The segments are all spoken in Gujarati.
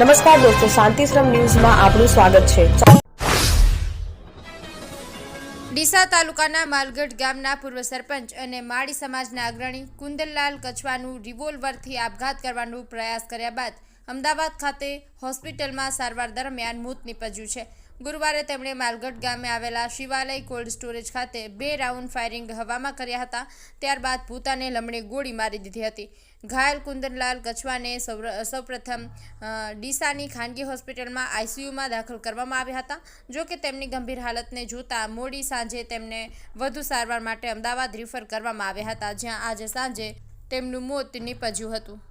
નમસ્કાર દોસ્તો, શાંતિશ્રમ ન્યૂઝમાં આપનું સ્વાગત છે. ડીસા તાલુકાના માલગઢ ગામના પૂર્વ સરપંચ અને માળી સમાજના અગ્રણી કુંદનલાલ કચવાનું રિવોલ્વરથી આપઘાત કરવાનો પ્રયાસ કર્યા બાદ અમદાવાદ ખાતે હોસ્પિટલમાં સારવાર દરમિયાન મોત નીપજ્યું છે. ગુરુવારે તેમણે માલગઢ ગામે આવેલા શિવાલય કોલ્ડ સ્ટોરેજ ખાતે બે રાઉન્ડ ફાયરિંગ હવામાં કર્યા હતા. ત્યારબાદ ભૂતાને લમણે ગોળી મારી દીધી હતી. ઘાયલ કુંદનલાલ કચવાને સૌ- સૌપ્રથમ ડીસાની ખાનગી હોસ્પિટલમાં આઈસીયુમાં દાખલ કરવામાં આવ્યા હતા. જો કે તેમની ગંભીર હાલતને જોતા મોડી સાંજે તેમને વધુ સારવાર માટે અમદાવાદ રિફર કરવામાં આવ્યા હતા, જ્યાં આજે સાંજે તેમનું મોત નીપજ્યું હતું.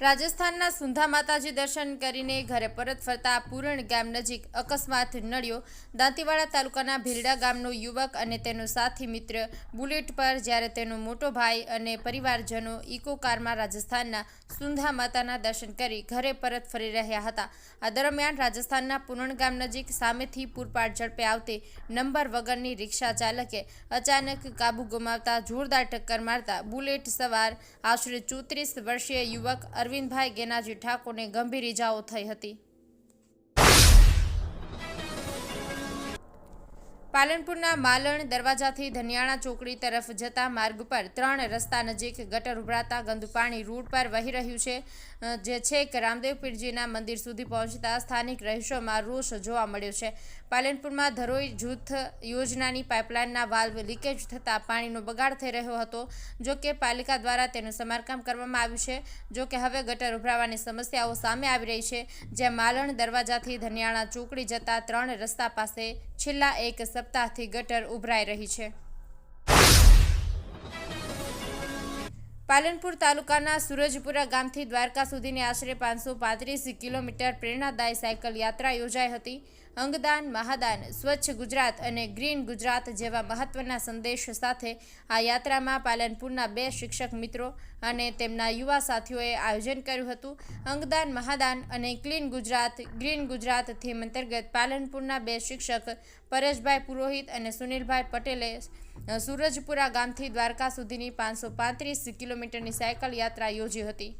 રાજસ્થાનના સુંધા માતાજી દર્શન કરીને ઘરે પરત ફરતા પૂરણ ગામ નજીક અકસ્માત નડ્યો. દાંતીવાડા તાલુકાના ભીલડા ગામનો યુવક અને તેનો સાથી મિત્ર બુલેટ પર જ્યારે તેનો મોટો ભાઈ અને પરિવારજનો ઇકો કારમાં રાજસ્થાનના સુંધા માતાના દર્શન કરી ઘરે પરત ફરી રહ્યા હતા. આ દરમિયાન રાજસ્થાનના પૂરણ ગામ નજીક સામેથી પૂરપાટ ઝડપે આવતી નંબર વગરની રિક્ષા ચાલકે અચાનક કાબુ ગુમાવતા જોરદાર ટક્કર મારતા બુલેટ સવાર આશરે ચોત્રીસ વર્ષીય યુવક અરવિંદભાઈ ગેનાજી ઠાકોરને ગંભીર ઇજાઓ થઈ હતી. પાલનપુરના માલણ દરવાજાથી ધનિયાણા ચોકડી તરફ જતા માર્ગ પર ત્રણ રસ્તા નજીક ગટર ઉભરાતા ગંદુ પાણી રોડ પર વહી રહ્યું છે જે છેક રામદેવ પીરજીના મંદિર સુધી પહોંચતા સ્થાનિક રહીશોમાં રોષ જોવા મળ્યો છે. પાલનપુરમાં ધરોઈ જૂથ યોજનાની પાઇપલાઇનના વાલ્વ લીકેજ થતાં પાણીનો બગાડ થઈ રહ્યો હતો. જો કે પાલિકા દ્વારા તેનું સમારકામ કરવામાં આવ્યું છે. જો કે હવે ગટર ઉભરાવાની સમસ્યાઓ સામે આવી રહી છે, જ્યાં માલણ દરવાજાથી ધનિયાણા ચોકડી જતા ત્રણ રસ્તા પાસે છેલ્લા એક સપ્તાહથી ગટર ઉભરાઈ રહી છે. પાલનપુર તાલુકાના સુરજપુરા ગામથી દ્વારકા સુધીની આશરે પાંચસો પાંત્રીસ કિલોમીટર પ્રેરણાદાયી સાયકલ યાત્રા યોજાઈ હતી. અંગદાન, મહાદાન, સ્વચ્છ ગુજરાત અને ગ્રીન ગુજરાત જેવા મહત્વના સંદેશ સાથે આ યાત્રામાં પાલનપુરના બે શિક્ષક મિત્રો અને તેમના યુવા સાથીઓએ આયોજન કર્યું હતું. અંગદાન, મહાદાન અને clean Gujarat, green Gujarat theme અંતર્ગત પાલનપુરના બે શિક્ષક પરેશભાઈ પુરોહિત અને સુનિલભાઈ પટેલે સુરજપુરા ગામથી દ્વારકા સુધીની પાંચસો પાંત્રીસ કિલોમીટરની સાયકલ યાત્રા યોજી હતી.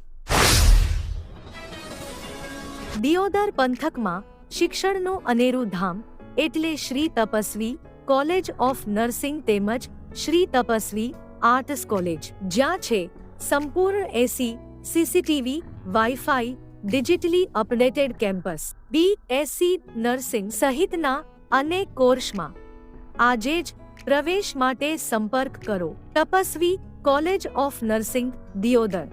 દિયોદર પંથકમાં શિક્ષણનું અનેરું ધામ એટલે Shri Tapasvi college of nursing તેમજ શ્રી તપસ્વી આર્ટસ કોલેજ, જ્યાં છે સંપૂર્ણ AC, CCTV, WiFi, digitally updated campus, B SC nursing સહિતના અનેક કોર્સમાં. આજે જ પ્રવેશ માટે સંપર્ક કરો. Tapasvi, college of nursing, Deodar.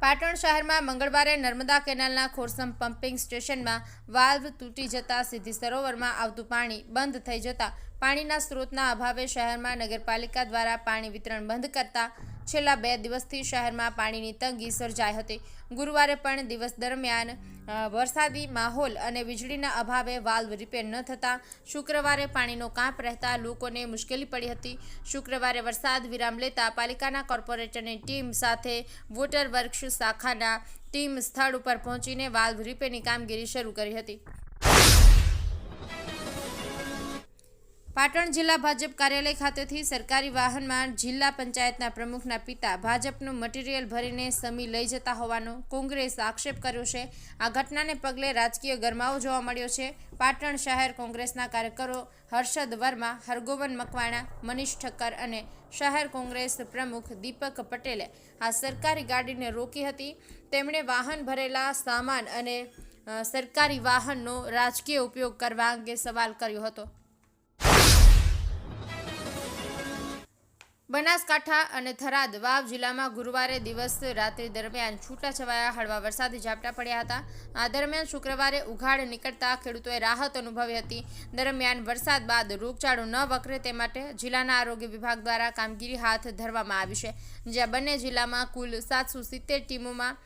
Patan શહેરમાં મંગળવારે નર્મદા કેનાલના ખોરસમ પમ્પિંગ સ્ટેશનમાં વાલ્વ તૂટી જતા સીધી સરોવરમાં આવતું પાણી બંધ થઈ જતા પાણીના સ્ત્રોતના અભાવે શહેરમાં નગરપાલિકા દ્વારા પાણી વિતરણ બંધ કરતા છેલ્લા બે દિવસથી શહેરમાં પાણીની તંગી સર્જાઈ હતી. ગુરુવારે પણ દિવસ દરમિયાન વરસાદી માહોલ અને વીજળીના અભાવે વાલ્વ રિપેર ન થતાં શુક્રવારે પાણીનો કાંપ રહેતા લોકોને મુશ્કેલી પડી હતી. શુક્રવારે વરસાદ વિરામ લેતા પાલિકાના કોર્પોરેટરની ટીમ સાથે વોટર વર્ક્સ શાખાના ટીમ સ્થળ ઉપર પહોંચીને વાલ્વ રિપેરની કામગીરી શરૂ કરી હતી. પાટણ જિલ્લા ભાજપ કાર્યાલય ખાતેથી સરકારી વાહનમાં જિલ્લા પંચાયતના પ્રમુખના પિતા ભાજપનું મટીરિયલ ભરીને સમી લઈ જતા હોવાનો કોંગ્રેસ આક્ષેપ કર્યો છે. આ ઘટનાને પગલે રાજકીય ગરમાવો જોવા મળ્યો છે. પાટણ શહેર કોંગ્રેસના કાર્યકરો હર્ષદ વર્મા, હરગોવન મકવાણા, મનીષ ઠક્કર અને શહેર કોંગ્રેસ પ્રમુખ દીપક પટેલે આ સરકારી ગાડીને રોકી હતી. તેમણે વાહન ભરેલા સામાન અને સરકારી વાહનનો રાજકીય ઉપયોગ કરવા અંગે સવાલ કર્યો હતો. બનાસકાંઠા અને થરાદ વાવ જિલ્લામાં ગુરુવારે દિવસ રાત્રિ દરમિયાન છૂટાછવાયા હળવા વરસાદી ઝાપટા પડ્યા હતા. આ દરમિયાન શુક્રવારે ઉઘાડ નીકળતા ખેડૂતોએ રાહત અનુભવી હતી. દરમિયાન વરસાદ બાદ રોગચાળો ન વકરે તે માટે જિલ્લાના આરોગ્ય વિભાગ દ્વારા કામગીરી હાથ ધરવામાં આવી છે. જ્યાં બંને જિલ્લામાં કુલ સાતસો સિત્તેર ટીમોમાં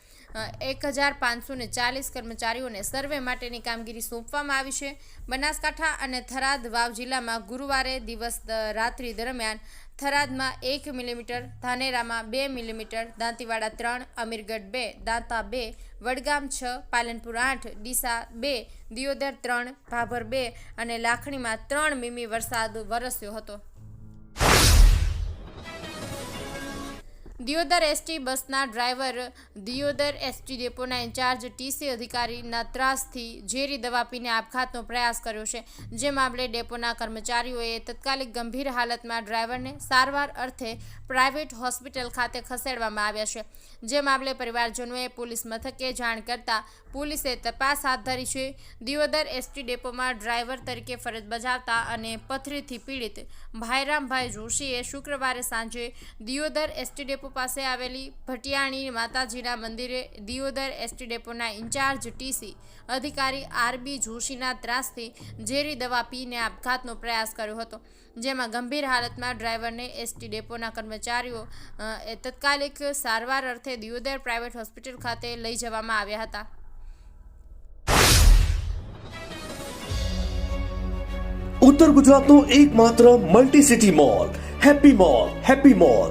એક હજાર પાંચસો ને ચાલીસ કર્મચારીઓને સર્વે માટેની કામગીરી સોંપવામાં આવી છે. બનાસકાંઠા અને થરાદ વાવ જિલ્લામાં ગુરુવારે દિવસ રાત્રિ દરમિયાન થરાદમાં એક મિલીમીટર, ધાનેરામાં બે મિલીમીટર, દાંતીવાડા ત્રણ, અમીરગઢ બે, દાંતા બે, વડગામ છ, પાલનપુર આઠ, ડીસા બે, દિયોદર ત્રણ, ભાભર બે અને લાખણીમાં ત્રણ મીમી વરસાદ વરસ્યો હતો. દિયોદર એસટી બસના ડ્રાઈવર દિયોદર એસટી ડેપોના ઇન્ચાર્જ ટીસી અધિકારીના ત્રાસથી ઝેરી દવા પીને આપઘાતનો પ્રયાસ કર્યો છે. જે મામલે ડેપોના કર્મચારીઓએ તત્કાલિક ગંભીર હાલતમાં ડ્રાઈવરને સારવાર અર્થે પ્રાઇવેટ હોસ્પિટલ ખાતે ખસેડવામાં આવ્યા છે. જે મામલે પરિવારજનોએ પોલીસ મથકે જાણ કરતા પોલીસે તપાસ હાથ ધરી છે. દિયોદર એસટી ડેપોમાં ડ્રાઈવર તરીકે ફરજ બજાવતા અને પથરીથી પીડિત ભાઈરામભાઈ જોશીએ શુક્રવારે સાંજે દિયોદર એસટી ડેપો પાસે આવેલી ભટિયાણી માતાજીના મંદિરે દિયોદર એસટી ડેપોના ઇન્ચાર્જ ટીસી અધિકારી આરબી જોશીના ત્રાસથી ઝેરી દવા પીને આપઘાતનો પ્રયાસ કર્યો હતો, જેમાં ગંભીર હાલતમાં ડ્રાઈવરને એસટી ડેપોના કર્મચારીઓ તાત્કાલિક સારવાર અર્થે દિયોદર પ્રાઇવેટ હોસ્પિટલ ખાતે લઈ જવામાં આવ્યા હતા. ઉત્તર ગુજરાતનું એકમાત્ર multi city mall happy mall happy mall.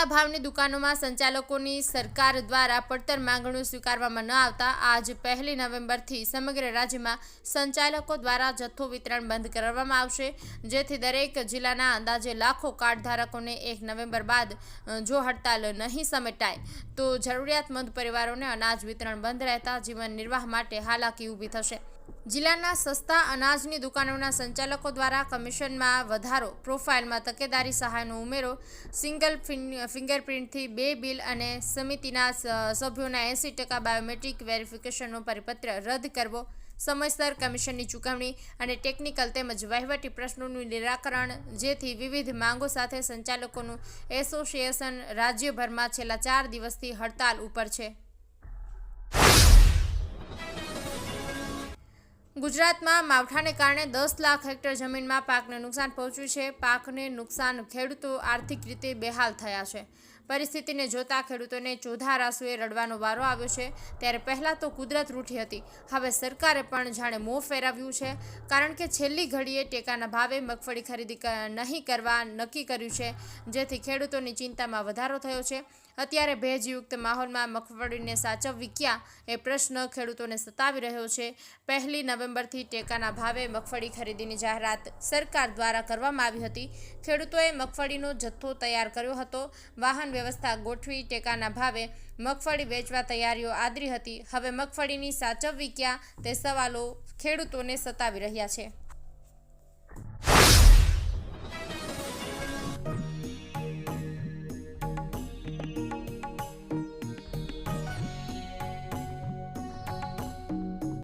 સસ્તા ભાવની દુકાનોમાં સંચાલકોની સરકાર દ્વારા પડતર માંગણીઓ સ્વીકારવામાં ન આવતા આજ પહેલી નવેમ્બરથી સમગ્ર રાજ્યમાં સંચાલકો દ્વારા જથ્થો વિતરણ બંધ કરવામાં આવશે, જેથી દરેક જિલ્લાના અંદાજે લાખો કાર્ડ ધારકોને એક નવેમ્બર બાદ જો હડતાલ નહીં સમેટાય, તો જરૂરિયાતમંદ પરિવારોને અનાજ વિતરણ બંધ રહેતા જીવન નિર્વાહ માટે હાલાકી ઊભી થશે. જિલ્લાના સસ્તા અનાજની દુકાનોના સંચાલકો દ્વારા કમિશનમાં વધારો, પ્રોફાઇલમાં તકેદારી સહાયનો ઉમેરો, સિંગલ ફિંગરપ્રિન્ટથી બે બિલ અને સમિતિના સભ્યોના એંસી ટકા બાયોમેટ્રિક વેરિફિકેશનનો પરિપત્ર રદ કરવો, સમયસર કમિશનની ચૂકવણી અને ટેકનિકલ તેમજ વહીવટી પ્રશ્નોનું નિરાકરણ, જેથી વિવિધ માંગો સાથે સંચાલકોનું એસોસિએશન રાજ્યભરમાં છેલ્લા ચાર દિવસથી હડતાલ ઉપર છે. ગુજરાતમાં માવઠાને કારણે દસ લાખ હેક્ટર જમીનમાં પાકને નુકસાન પહોંચ્યું છે. પાકને નુકસાન ખેડૂતો આર્થિક રીતે બેહાલ થયા છે. પરિસ્થિતિને જોતા ખેડૂતોને ચોધાર આંસુએ રડવાનો વારો આવ્યો છે. ત્યારે પહેલાં તો કુદરત રૂઠી હતી. હવે સરકારે પણ જાણે મોં ફેરવ્યું છે. કારણ કે છેલ્લી ઘડીએ ટેકાના ભાવે મગફળી ખરીદી નહીં કરવા નક્કી કર્યું છે. જેથી ખેડૂતોની ચિંતામાં વધારો થયો છે. અત્યારે ભેજયુક્ત માહોલમાં મગફળીને સાચવવી ક્યાં એ પ્રશ્ન ખેડૂતોને સતાવી રહ્યો છે. પહેલી નવેમ્બરથી ટેકાના ભાવે મગફળી ખરીદીની જાહેરાત સરકાર દ્વારા કરવામાં આવી હતી. ખેડૂતોએ મગફળીનો જથ્થો તૈયાર કર્યો હતો. વાહન વ્યવસ્થા ગોઠવી ટેકાના ભાવે મગફળી વેચવા તૈયારીઓ આદરી હતી. હવે મગફળીની સાચવવી ક્યાં તે સવાલો ખેડૂતોને સતાવી રહ્યા છે.